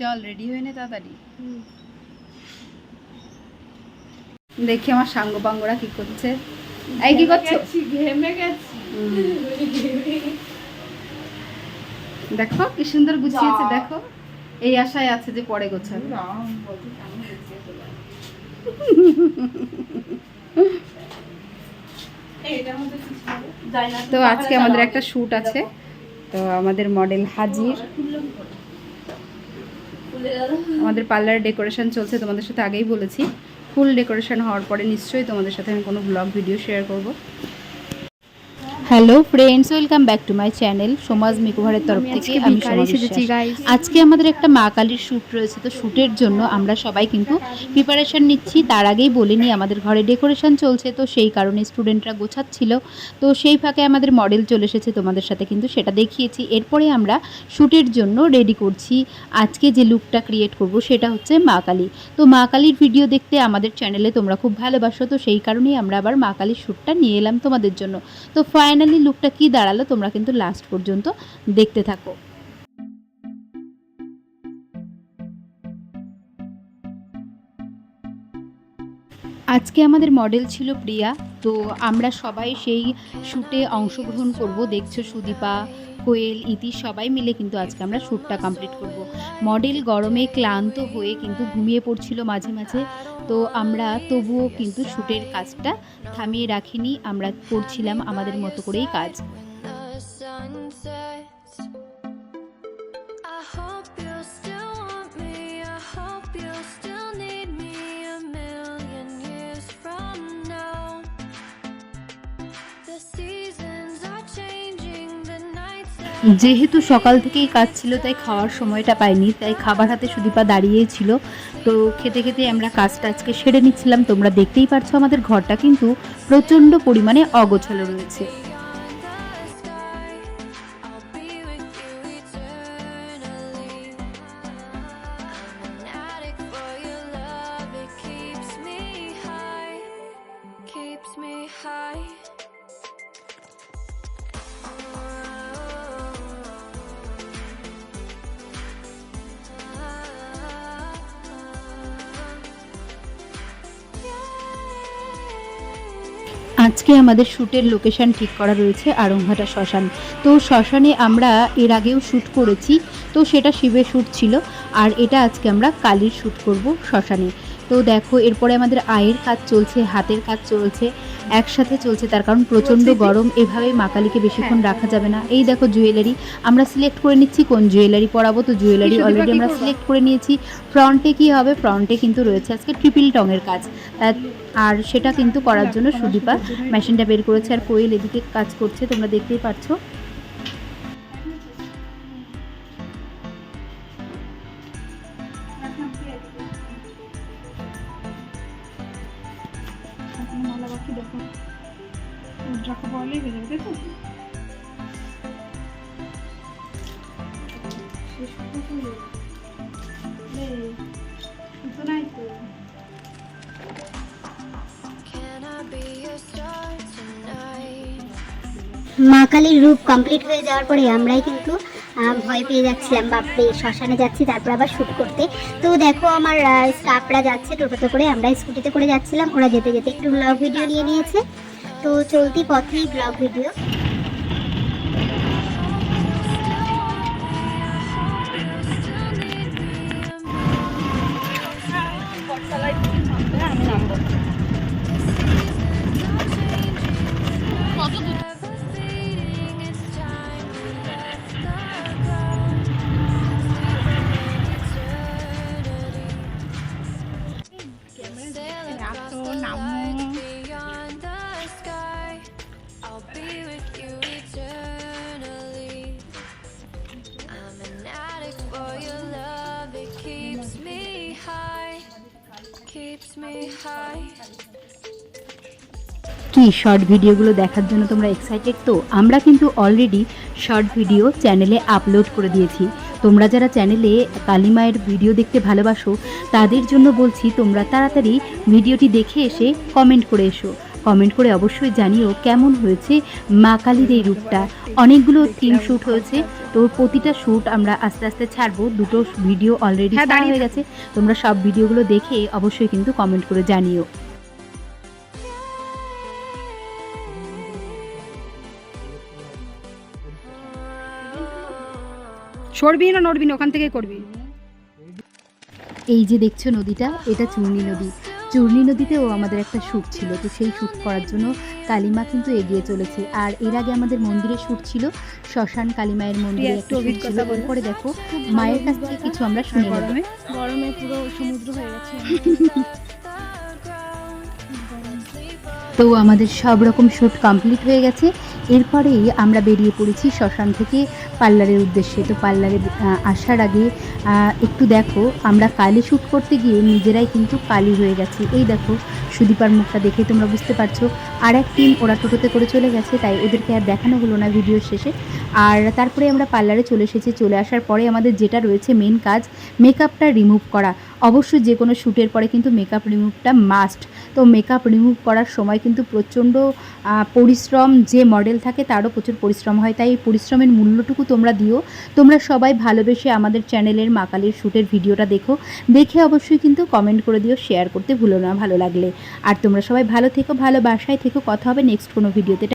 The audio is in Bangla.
চল রেডি হয়ে নে তাড়াতাড়ি। দেখি আমার সাঙ্গ পাঙ্গরা কি করছে। এই কি করছ? ঘেমে গেছি। দেখো কি সুন্দর গুছিয়েছে দেখো। এই আশায় আছে যে পরে গোছাবে। তো আজকে আমাদের একটা শ্যুট আছে। তো আমাদের মডেল হাজির। আমাদের পার্লার ডেকোরেশন চলছে তোমাদের সাথে আগেই বলেছি। ফুল ডেকোরেশন হওয়ার পরে নিশ্চয়ই তোমাদের সাথে আমি কোনো ব্লগ ভিডিও শেয়ার করব। Hello friends welcome back to my channel সমাজ মিকুভারের তরফ থেকে। আমি। আজকে আমাদের একটা মা কালীর শ্যুট রয়েছে তো শ্যুটের জন্য আমরা সবাই কিন্তু প্রিপারেশন নিচ্ছি। তার আগেই বলিনি আমাদের ঘরে ডেকোরেশন চলছে তো সেই কারণে স্টুডেন্টরা গোছাচ্ছিল। তো সেই ফাঁকে আমাদের মডেল চলে এসেছে তোমাদের সাথে কিন্তু সেটা দেখিয়েছি। এরপরে আমরা শ্যুটের জন্য রেডি করছি। আজকে যে লুকটা ক্রিয়েট করব সেটা হচ্ছে মা কালী। তো মা কালীর ভিডিও দেখতে আমাদের চ্যানেলে তোমরা খুব ভালোবাসো তো সেই কারণেই আমরা আবার মা কালীর শ্যুটটা নিয়ে এলাম তোমাদের জন্য। তো ফাইনালি লুকটা কি দাঁড়াল তোমরা কিন্তু লাস্ট পর্যন্ত দেখতে থাকো। আজকে আমাদের মডেল ছিল প্রিয়া, তো আমরা সবাই সেই শ্যুটে অংশগ্রহণ করব। দেখছ সুদীপা, কোয়েল, ইতি সবাই মিলে কিন্তু আজকে আমরা শ্যুটটা কমপ্লিট করব। মডেল গরমে ক্লান্ত হয়ে কিন্তু ঘুমিয়ে পড়ছিল মাঝে মাঝে, তো আমরা তবুও কিন্তু শ্যুটের কাজটা থামিয়ে রাখিনি। আমরা করছিলাম আমাদের মতো করেই কাজ। যেহেতু সকাল থেকেই কাজ ছিল, তাই খাওয়ার সময়টা পাইনি। তাই খাবার হাতে সুদীপা দাঁড়িয়েই ছিল। তো খেতে খেতে আমরা কাজটা আজকে সেরে নিচ্ছিলাম। তোমরা দেখতেই পারছ আমাদের ঘরটা কিন্তু প্রচণ্ড পরিমাণে অগোছালো রয়েছে। আজকে আমাদের শ্যুটের লোকেশন ঠিক করা রয়েছে আরংঘাটা শ্মশান। তো শ্মশানে আমরা এর আগেও শ্যুট করেছি তো সেটা শিবের শ্যুট ছিল আর এটা আজকে আমরা কালীর শ্যুট করব শ্মশানে। তো দেখো এরপরে আমাদের আয়ের কাজ চলছে হাতের কাজ চলছে একসাথে চলছে তার কারণ প্রচণ্ড গরম এভাবে মা কালীকে বেশিক্ষণ রাখা যাবে না। এই দেখো জুয়েলারি আমরা সিলেক্ট করে নিচ্ছি কোন জুয়েলারি পরাবো? তো জুয়েলারি অলরেডি আমরা সিলেক্ট করে নিয়েছি। ফ্রন্টে কি হবে? ফ্রন্টে কিন্তু রয়েছে আজকে ট্রিপল টঙের কাজ। আর সেটা কিন্তু করার জন্য সুদীপা মেশিনটা বের করেছে আর কোয়েল এদিকে কাজ করছে, তোমরা দেখতেই পাচ্ছ মা কালীর রূপ কমপ্লিট হয়ে যাওয়ার পরে আমরাই কিন্তু ভয় পেয়ে যাচ্ছিলাম বাপরে, শ্মশানে যাচ্ছি, তারপর আবার শ্যুট করতে। তো দেখো আমার স্টাফরা যাচ্ছে, টোটোতে করে আমরা স্কুটিতে করে যাচ্ছিলাম, ওরা যেতে যেতে একটু ব্লগ ভিডিও নিয়ে নিয়েছে। তো চলতি পথেই ব্লগ ভিডিও কি শর্ট ভিডিওগুলো দেখার জন্য তোমরা এক্সাইটেড তো আমরা কিন্তু অলরেডি শর্ট ভিডিও চ্যানেলে আপলোড করে দিয়েছি। তোমরা যারা চ্যানেলে কালিমায়ের ভিডিও দেখতে ভালোবাসো, তাদের জন্য বলছি তোমরা তাড়াতাড়ি ভিডিওটি দেখে এসে কমেন্ট করে এসো। কমেন্ট করে অবশ্যই জানিও কেমন হয়েছে মা কালীর এই রূপটা। অনেকগুলো থিম শ্যুট হয়েছে। তো প্রতিটা শ্যুট আমরা আস্তে আস্তে ছাড়বো। দুটো ভিডিও অলরেডি হ্যাঁ, ছাড়া দাঁড়িয়ে হয়ে গেছে। তোমরা সব ভিডিওগুলো দেখে অবশ্যই কিন্তু কমেন্ট করে জানিও। সরবি না নড়বি না ওখান থেকে করবি। এই যে দেখছ নদীটা এটা চূর্ণী নদী। চূর্ণী নদীতেও আমাদের একটা শ্যুট ছিল তো সেই শ্যুট করার জন্য কালিমা কিন্তু এগিয়ে চলেছে। আর এর আগে আমাদের মন্দিরে সুর ছিল শ্মশান কালিমায়ের মন্দিরে একটু ছিল। এরপরে দেখো মায়ের কাছ থেকে কিছু আমরা শুনে নেব। গরমে গরমে পুরো সমুদ্র হয়ে গেছে। তো আমাদের সব রকম শ্যুট কমপ্লিট হয়ে গেছে। এরপরেই আমরা বেরিয়ে পড়েছি শ্মশান থেকে পার্লারের উদ্দেশ্যে। তো পার্লারে আসার আগে একটু দেখো, আমরা কালি শ্যুট করতে গিয়ে নিজেরাই কিন্তু কালি হয়ে গেছি। এই দেখো, সুদীপার মুখটা দেখে তোমরা বুঝতে পারছ। আর এক টিম ওরা টোটোতে করে চলে গেছে, তাই ওদেরকে আর দেখানো হলো না ভিডিওর শেষে। আর তারপরে আমরা পার্লারে চলে এসেছি, চলে আসার পরে আমাদের যেটা রয়েছে মেন কাজ মেকআপটা রিমুভ করা। অবশ্যই যে কোনো শ্যুটের পরে কিন্তু মেকআপ রিমুভটা মাস্ট তো মেকআপ রিমুভ করার সময় কিন্তু প্রচণ্ড পরিশ্রম যে মডেল থাকে তারও প্রচুর পরিশ্রম হয়। তাই এই পরিশ্রমের মূল্যটুকু তোমরা দিও। তোমরা সবাই ভালোবেসে আমাদের চ্যানেলের মাকালির শ্যুটের ভিডিওটা দেখো। দেখে অবশ্যই কিন্তু কমেন্ট করে দিও শেয়ার করতে ভুলো না ভালো লাগলে। আর তোমরা সবাই ভালো থেকো ভালো বাসায় থেকো, কথা হবে নেক্সট কোনো ভিডিওতে